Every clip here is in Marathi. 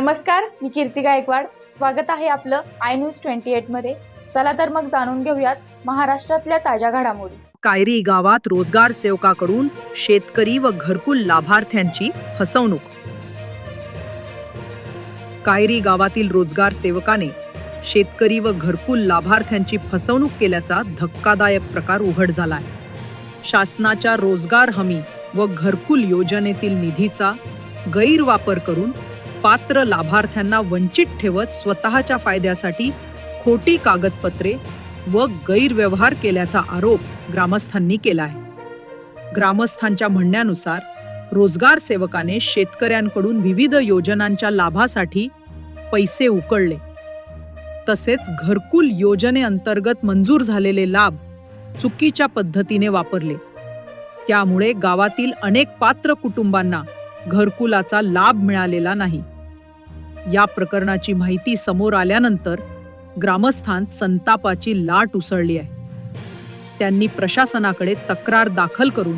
नमस्कार मी कीर्ती गायकवाड. स्वागत आहे आपलं आय न्यूज ट्वेंटी एटमध्ये. चला तर मग जाणून घेऊयात महाराष्ट्रातल्या ताज्या घडामोडी. कायरी गावात रोजगार सेवकाकडून शेतकरी व घरकुल लाभार्थ्यांची फसवणूक. कायरी गावातील रोजगार सेवकाने शेतकरी व घरकुल लाभार्थ्यांची फसवणूक केल्याचा धक्कादायक प्रकार उघड झालाय. शासनाच्या रोजगार हमी व घरकुल योजनेतील निधीचा गैरवापर करून पात्र लाभार्थ्यांना वंचित ठेवत स्वतःच्या फायद्यासाठी खोटी कागदपत्रे व गैरव्यवहार केल्याचा आरोप ग्रामस्थांनी केला आहे ग्रामस्थांच्या म्हणण्यानुसार रोजगार सेवकाने शेतकऱ्यांकडून विविध योजनांच्या लाभासाठी पैसे उकळले. तसेच घरकुल योजनेअंतर्गत मंजूर झालेले लाभ चुकीच्या पद्धतीने वापरले. त्यामुळे गावातील अनेक पात्र कुटुंबांना घरकुलाचा लाभ मिळालेला नाही. या प्रकरणाची माहिती समोर आल्यानंतर ग्रामस्थांत संतापाची लाट उसळली आहे. त्यांनी प्रशासनाकडे तक्रार दाखल करून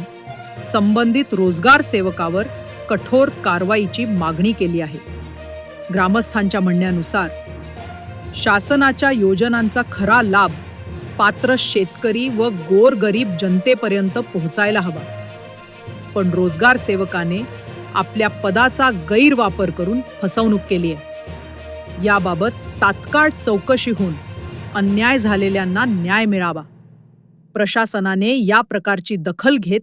संबंधित रोजगार सेवकावर कठोर कारवाईची मागणी केली आहे. ग्रामस्थांच्या म्हणण्यानुसार शासनाच्या योजनांचा खरा लाभ पात्र शेतकरी व गोरगरीब जनतेपर्यंत पोहोचायला हवा. पण रोजगार सेवकाने आपल्या पदाचा गैरवापर करून फसवणूक केली आहे. याबाबत तात्काळ चौकशी होऊन अन्याय झालेल्यांना न्याय मिळावा. प्रशासनाने या प्रकारची दखल घेत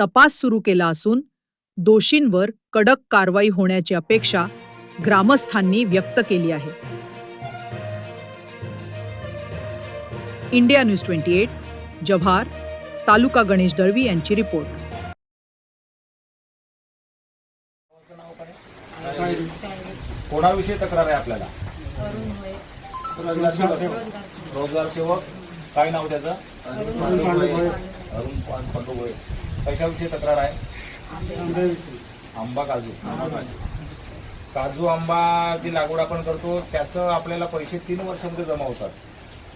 तपास सुरू केला असून दोषींवर कडक कारवाई होण्याची अपेक्षा ग्रामस्थांनी व्यक्त केली आहे. India News twenty eight Jawhar taluka Ganesh Dalvi यांची रिपोर्ट. कोणाविषयी तक्रार आहे आपल्याला? रोजगार सेवक. काय नाव त्याचं? अरुण पान पंडुगोळे कशाविषयी तक्रार आहे? आंबा काजू. काजू आंबा जी लागवड आपण करतो त्याचं आपल्याला पैसे तीन वर्षामध्ये जमा होतात.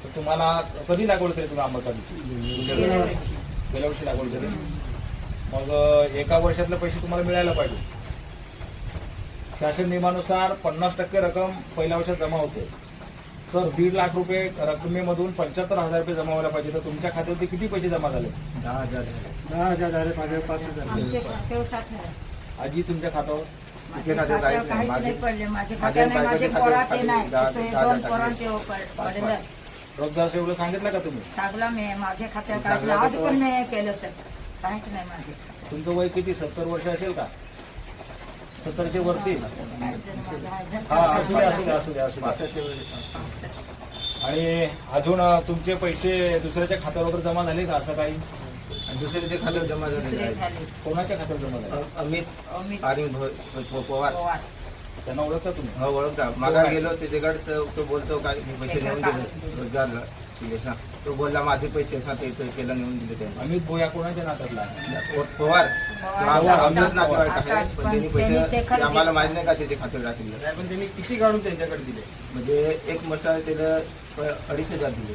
तर तुम्हाला कधी लागवड केली तुम्ही आंबा काजूची गेल्या वर्षी लागवड केली. मग एका वर्षातले पैसे तुम्हाला मिळायला पाहिजे. शासन नियमानुसार पन्नास टक्के रक्कम पहिल्या वर्षात जमा होते. तर दीड लाख रुपये रकमेमधून पंच्याहत्तर हजार रुपये जमा व्हायला पाहिजे. तर तुमच्या खात्यावरती किती पैसे जमा झाले? दहा हजार झाले. माझे पाच हजार आजी तुमच्या खात्यावर? काहीच नाही. पडले. माझे माझ्या माझे पोराचे नाही. दहा- ते दहा दोन हजार पोरांचे पडलं. रोजगार सेवला सांगितलं का तुम्ही? सांगला मी. माझ्या खात्यात आज पण मी केलं तर. काहीच नाही माझे. तुमचं वय किती? सत्तर वर्ष असेल का? सत्तरच्या वरती हा असू द्या असू द्या असू द्या असू द्या. पासष्टचे वय- आणि अजून तुमचे पैसे दुसऱ्याच्या खात्यावर वगैरे जमा झाले का असं काही? आणि दुसरे ते खाते जमा झाले कोणाच्या खात्यावर जमा झाले? अमित भो- पवार. त्यांना ओळखता तुम्ही? हो ओळखता. मागा गेलो त्याच्याकडे तो तो बोलतो काय मी पैसे नेऊन दिले रोजगारला. तो बोलला माझे पैसे असा ते ते केला नेऊन दिले त्याने. अमित भोया कोणाच्या नात्यातला आहे? प- पवार. तो आमचा आमचाच नातेवाईक आहे आता पण त्यांनी पण त्यांनी ते पैसे ते आम्हाला. माहीत नाही का त्याचे खाते टाकले नाही पण त्यांनी किती काढून त्यांच्याकडे दिले? म्हणजे एक मस्टर त्याला प- अडीच हजार दिले.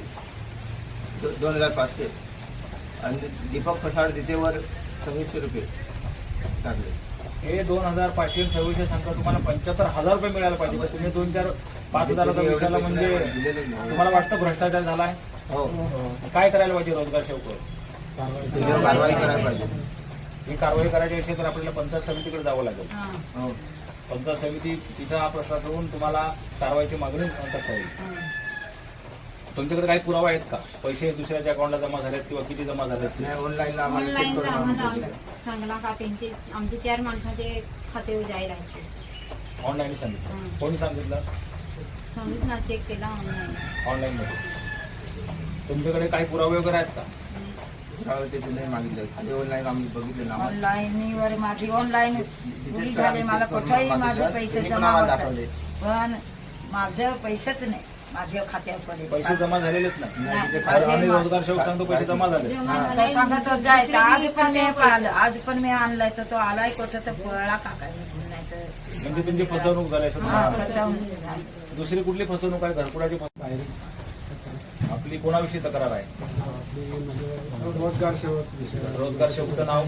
दो- दोन हजार पाचशे. आणि दीपक फसाड तिथेवर सव्वीसशे रुपये टाकले. हे दोन हजार पाचशे आणि सव्वीसशे सांगता तुम्हाला पंच्याहत्तर हजार रुपये मिळायला पाहिजे. पण तुम्ही दोन चार पाच हजाराचा विचारला म्हणजे. तुम्हाला वाटतं भ्रष्टाचार झालाय? हो. काय करायला पाहिजे रोजगार त्याच्यावर कारवाई करायला पाहिजे. ही कारवाई करायची असेल तर आपल्याला पंचायत समितीकडे जावं लागेल. हा. हो. पंचायत समिती तिथं हा प्रश्न ठेवून तुम्हाला कारवाईची मागणी करता येईल. तुमच्याकडे काही पुरावा आहेत का? पैसे दुसऱ्याच्या अकाउंटला जमा झालेत किंवा किती जमा झालेत? नाही ऑनलाईनला आम्हाला चेक ऑनलाईन करून आम्हाला आम्हाला दिले. सांगला का त्यांचे आमचे चार माणसाचे खाते जाहीर आहे ऑनलाईन सांगितलं. कोणी सांगितलं? ना चेक केला ऑनलाईन ऑनलाईन मध्ये. तुमच्याकडे काही पुरावे वगैरे आहेत का? त्यावेळी ते नाही मागितलं. ते ऑनलाईन आम्ही बघितलं ना. ऑनलाईन वर माझी ऑनलाईन झाले मला कुठेही माझे पैसे जमा नाव होतात. दाखवले? पण माझं पैसेच नाही. माझ्या पैसे जमा झालेलेच नाही. नाही. आणि आम्ही रोजगार सेवक सांगतो पैसे जमा झाले. जमा तो झाले. सांगत होता, जाय तर आज पण मी पाहिलं. आज पण मी आणलाय तर तो आलाय कुठं तर पळला का काय नाही तर म्हणजे तुमची फसवणूक झाली असं तुम्हाला. दुसरी कुठली फसवणूक आहे? घरकुडाची फसवणूक आहे? आपली कोणाविषयी तक्रार आहे? रोजगार सेवक विषय. रोजगार सेवकचं नाव?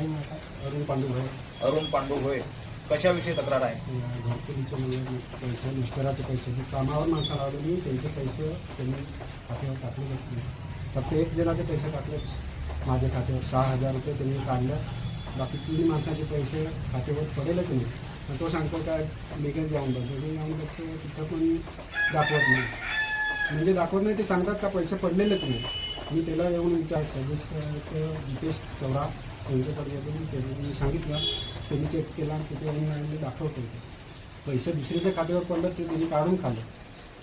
अरुण पांडुभाई अरुण पांडू होय कशाविषयी तक्रार आहे? घरकुलीचे म्हणजे पैसे मिस्टराचे पैसे. जे कामावर माणसं लावलेली त्यांचे पैसे त्यांनी खात्यावर टाकले नसले फक्त एक जणाचे पैसे टाकले. माझ्या खात्यावर सहा हजार रुपये त्यांनी काढलं. बाकी तीन माणसाचे पैसे खात्यावर पडेलच नाही. तो सांगतो काय लिगल जाऊन बघतो ते जाऊन बघतो तिथं पण दाखवत नाही. म्हणजे दाखवत नाही ते सांगतात का पैसे पडलेलेच नाही. मी त्याला येऊन विचार सजेस्ट जितेश चौरा यांच्याकडे त्यांनी सांगितलं. त्यांनी चेक केला आणि तिथे येऊन दाखवतो पैसे दुसऱ्याच्या खात्यावर पडलं ते त्यांनी काढून खाल्लं.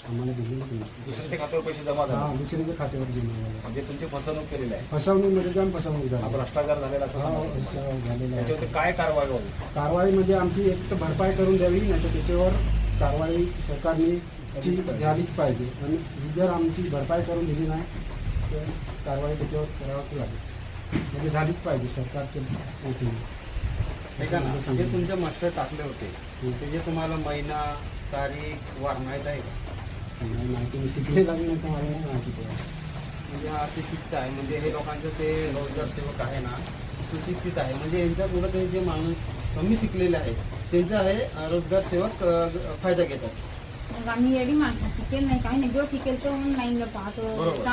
आम्हाला दिलेलं नाही. दुसऱ्याच्या खात्यावर पैसे जमा हा झाले दुसऱ्याच्या खात्यावर जमा झालं म्हणजे तुमची फसवणूक केलेली आहे. फसवणूकमध्ये जाऊन फसवणूक हा झाली भ्रष्टाचार झालेला असं हा, झालेलं आहे. त्याच्यावरती काय कारवाई व्हावी? कारवाई म्हणजे आमची एक तर भरपाई करून द्यावी नाही तर त्याच्यावर कारवाई सरकारने ची झालीच पाहिजे. आणि ही जर आमची भरपाई करून दिली नाही तर कारवाई त्याच्यावर करावंच लागेल. म्हणजे झालीच पाहिजे सरकारच्या वतीने. ऐका ना जे. तुमचे मास्टर टाकले होते. त्याचे तुम्हाला महिना तारीख वार माहीत आहे का? नाही माहिती मी शिकलेला नाही तर मला नाही माहिती ते. म्हणजे हा अशिक्षित आहे. म्हणजे हे लोकांचं ते रोजगार सेवक आहे ना सुशिक्षित आहे. म्हणजे यांच्या पुढे ते जे माणूस कमी शिकलेले आहेत त्यांचा हे अं, रोजगार सेवक अं, फायदा घेतात. मग आम्ही एवढी माणसं शिकेल नाही काही नाही. जो शिकेल तो ऑनलाईनला पाहतो. बरोबर. का-